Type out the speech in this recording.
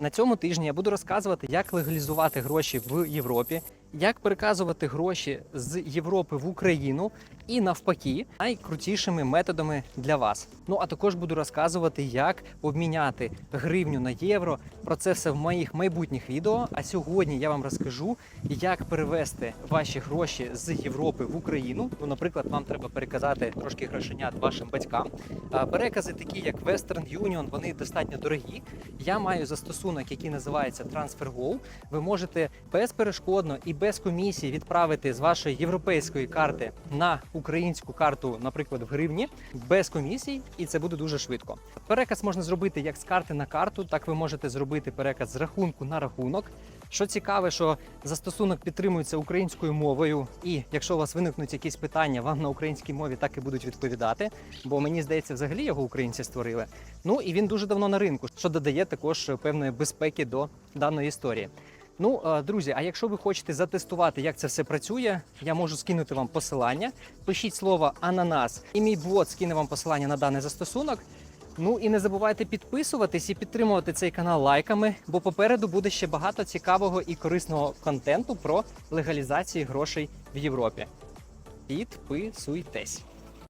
На цьому тижні я буду розказувати, як легалізувати гроші в Європі, як переказувати гроші з Європи в Україну і навпаки, найкрутішими методами для вас. Ну а також буду розказувати, як обміняти гривню на євро. Про це все в моїх майбутніх відео. А сьогодні я вам розкажу, як перевести ваші гроші з Європи в Україну. Ну, наприклад, вам треба переказати трошки грошенят вашим батькам. Перекази, такі як Western Union, вони достатньо дорогі. Я маю застосунок, який називається TransferGo. Ви можете безперешкодно і без комісії відправити з вашої європейської карти на українську карту, наприклад, в гривні, без комісій, і це буде дуже швидко. Переказ можна зробити як з карти на карту, так ви можете зробити переказ з рахунку на рахунок. Що цікаве, що застосунок підтримується українською мовою, і якщо у вас виникнуть якісь питання, вам на українській мові так і будуть відповідати. Бо мені здається, взагалі його українці створили. Ну і він дуже давно на ринку, що додає також певної безпеки до даної історії. Ну, е, друзі, а якщо ви хочете затестувати, як це все працює, я можу скинути вам посилання. Пишіть слово ананас, і мій бот скине вам посилання на даний застосунок. Ну і не забувайте підписуватись і підтримувати цей канал лайками, бо попереду буде ще багато цікавого і корисного контенту про легалізацію грошей в Європі. Підписуйтесь.